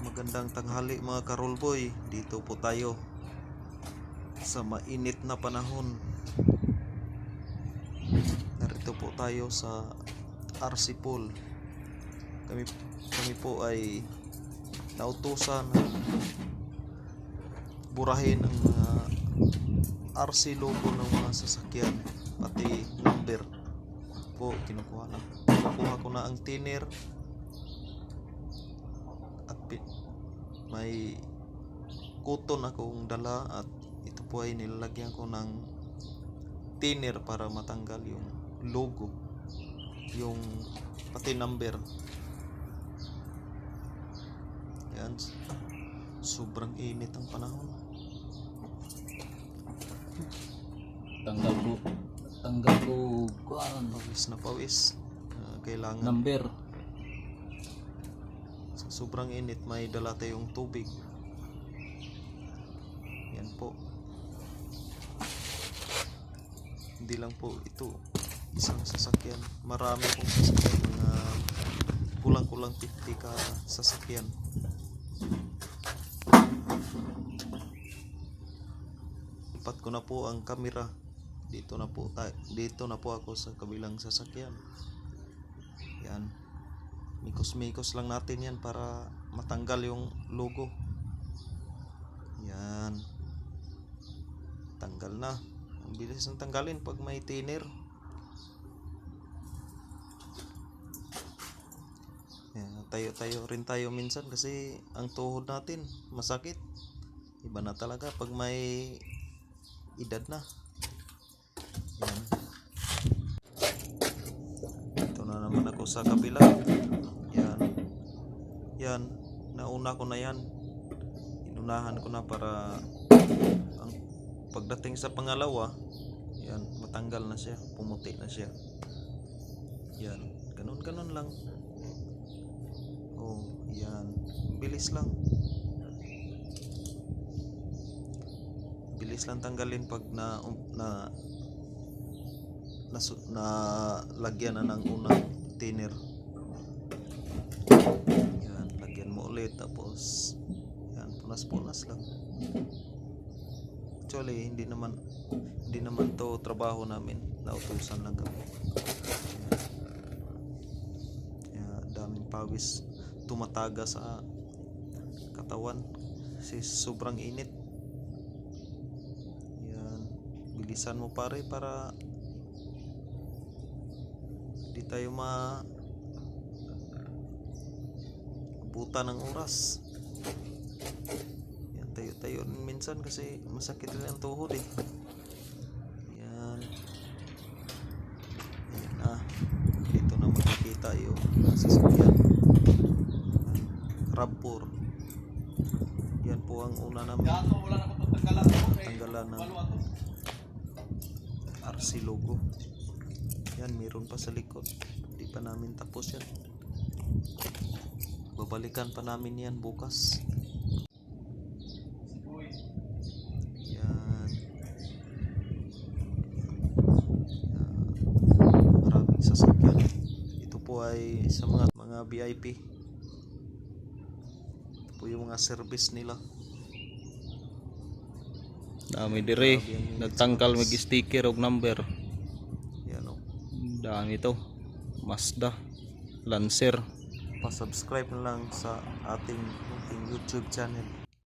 Magandang tanghali mga karolboy. Dito po tayo sa mainit na panahon. Narito po tayo sa RC Pool. Kami, kami po ay nautusan na burahin ang mga RC logo ng mga sasakyan pati number po kinukuha na kinukuha ko na ang pi- may kuton akong dala at ito po ay nilalagyan ko ng thinner para matanggal yung logo yung pati number. Yan sobrang init ang panahon. Tanggal ko tanggal ko kuan pawis na pawis. Ah, kailangan number sobrang init may dala tayong tubig. Yan po. Hindi lang po ito isang sasakyan. Marami pong sasakyan mga kulang-kulang 50 ka sasakyan. Lipat ko na po ang kamera. Dito na po tayo dito na po ako sa kabilang sasakyan. Yan mikos-mikos lang natin yan para matanggal yung logo. Yan. Tanggal na. Ang bilis ng tanggalin pag may thinner. Yan, tayo tayo rin tayo minsan kasi ang tuhod natin masakit. Iba na talaga pag may edad na yan ito na naman ako sa kabila. Yan. Yan. Nauna ko na yan. Inunahan ko na para ang pagdating sa pangalawa yan matanggal na siya pumuti na siya. Yan. Ganun ganun lang. Oh yan. Bilis lang. Bilis lang tanggalin pag na um, na na, na lagyan na ng unang thinner yan lagyan mo ulit tapos yan punas punas lang. Actually hindi naman hindi naman to trabaho namin. Nautusan lang kami. Yan daming pawis tumataga sa katawan. Kasi sobrang init. Yan bilisan mo pare para di tayo ma abutan ng oras. Yan tayo tayo rin minsan kasi masakit rin ang tuhod eh. Yan. Yan na. Dito na makikita yung sasakyan. Rampur yan po ang una namin tanggalan ng. RC logo yan meron pa sa likod di pa namin tapos yan babalikan pa namin yan bukas yan Yan. maraming sasakyan ito po ay sa mga mga VIP ito po yung mga service nila Dami dire. Nagtangkal mag service. sticker og number. Yan o Dami to. Mazda. Lancer. pa-subscribe lang sa ating, ating YouTube channel